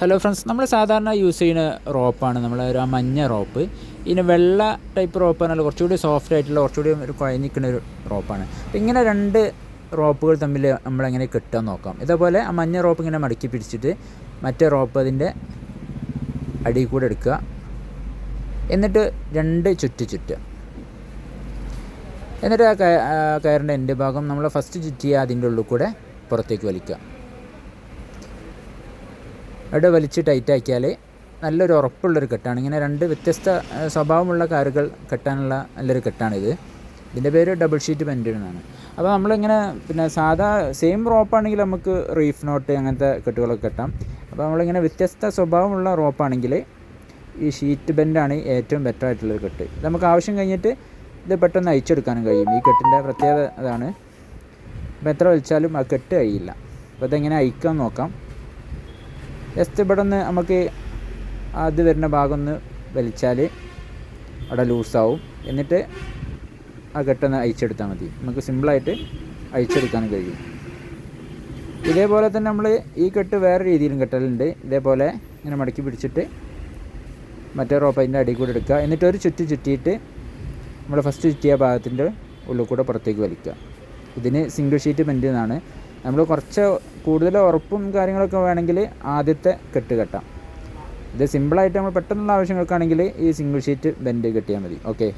Hello friends നമ്മൾ സാധാരണ use ചെയ്യുന്ന റോപ്പാണ് നമ്മൾ ഒരു മഞ്ഞ റോപ്പ് ഇതിന് വെള്ള ടൈപ്പ് റോപ്പ് പറഞ്ഞാൽ കുറച്ചുകൂടി സോഫ്റ്റ് ആയിട്ടുള്ള കുറച്ചുകൂടി ഒരു കുഴഞ്ഞിക്കുന്ന ഒരു റോപ്പാണ് അപ്പം ഇങ്ങനെ രണ്ട് റോപ്പുകൾ തമ്മിൽ നമ്മളെങ്ങനെ കെട്ടാൻ നോക്കാം. ഇതേപോലെ ആ മഞ്ഞ റോപ്പ് ഇങ്ങനെ മടക്കി പിടിച്ചിട്ട് മറ്റേ റോപ്പ് അതിന്റെ അടിയിൽ കൂടെ എടുക്കുക. എന്നിട്ട് രണ്ട് ചുറ്റി ചുറ്റുക. എന്നിട്ട് ആ കയ- ആ കയറിന്റെ എന്റെ ഭാഗം നമ്മൾ ഫസ്റ്റ് ചുറ്റിയ അതിന്റെ ഉള്ളിൽ കൂടെ പുറത്തേക്ക് വലിക്കുക. അവിടെ വലിച്ച് ടൈറ്റാക്കിയാൽ നല്ലൊരു ഉറപ്പുള്ളൊരു കെട്ടാണ്. ഇങ്ങനെ രണ്ട് വ്യത്യസ്ത സ്വഭാവമുള്ള കാറുകൾ കെട്ടാനുള്ള നല്ലൊരു കെട്ടാണിത്. ഇതിന്റെ പേര് ഡബിൾ ഷീറ്റ് പെൻഡ് എന്നാണ്. അപ്പോൾ നമ്മളിങ്ങനെ പിന്നെ സാധാ സെയിം റോപ്പാണെങ്കിൽ നമുക്ക് റീഫ് നോട്ട് അങ്ങനത്തെ കെട്ടുകളൊക്കെ കെട്ടാം. അപ്പോൾ നമ്മളിങ്ങനെ വ്യത്യസ്ത സ്വഭാവമുള്ള റോപ്പാണെങ്കിൽ ഈ ഷീറ്റ് ബെൻഡാണ് ഏറ്റവും ബെറ്റർ ആയിട്ടുള്ളൊരു കെട്ട്. നമുക്ക് ആവശ്യം കഴിഞ്ഞിട്ട് ഇത് പെട്ടെന്ന് അയച്ചെടുക്കാനും കഴിയും. ഈ കെട്ടിന്റെ പ്രത്യേകത അതാണ്. അപ്പോൾ എത്ര വലിച്ചാലും ആ കെട്ട് കഴിയില്ല അപ്പോൾ ഇതെങ്ങനെ അയക്കാൻ നോക്കാം. ജസ്റ്റ് ഇവിടെ ഒന്ന് നമുക്ക് അത് വരുന്ന ഭാഗം ഒന്ന് വലിച്ചാൽ അവിടെ ലൂസാവും. എന്നിട്ട് ആ കെട്ടൊന്ന് അയച്ചെടുത്താൽ മതി. നമുക്ക് സിമ്പിളായിട്ട് അയച്ചെടുക്കാൻ കഴിയും. ഇതേപോലെ തന്നെ നമ്മൾ ഈ കെട്ട് വേറെ രീതിയിലും കെട്ടലുണ്ട്. ഇതേപോലെ ഇങ്ങനെ മടക്കി പിടിച്ചിട്ട് മറ്റേ റോപ്പ് അതിന്റെ അടിയിൽ കൂടെ എടുക്കുക. എന്നിട്ട് ഒരു ചുറ്റി ചുറ്റിയിട്ട് നമ്മൾ ഫസ്റ്റ് ചുറ്റിയ ഭാഗത്തിന്റെ ഉള്ളിൽ കൂടെ പുറത്തേക്ക് വലിക്കുക. ഇതിന് സിംഗിൾ ഷീറ്റ് ബെൻഡ് എന്നാണ്. നമ്മൾ കുറച്ച് കൂടുതൽ ഉറപ്പും കാര്യങ്ങളൊക്കെ വേണമെങ്കിൽ ആദ്യത്തെ കെട്ട് കെട്ടാം. ഇത് സിമ്പിളായിട്ട് നമ്മൾ പെട്ടെന്നുള്ള ആവശ്യങ്ങൾക്കാണെങ്കിൽ ഈ സിംഗിൾ ഷീറ്റ് ബെൻഡ് കെട്ടിയാൽ മതി. ഓക്കെ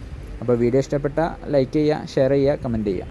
അപ്പോൾ വീഡിയോ ഇഷ്ടപ്പെട്ട ലൈക്ക് ചെയ്യുക ഷെയർ ചെയ്യുക കമന്റ് ചെയ്യുക.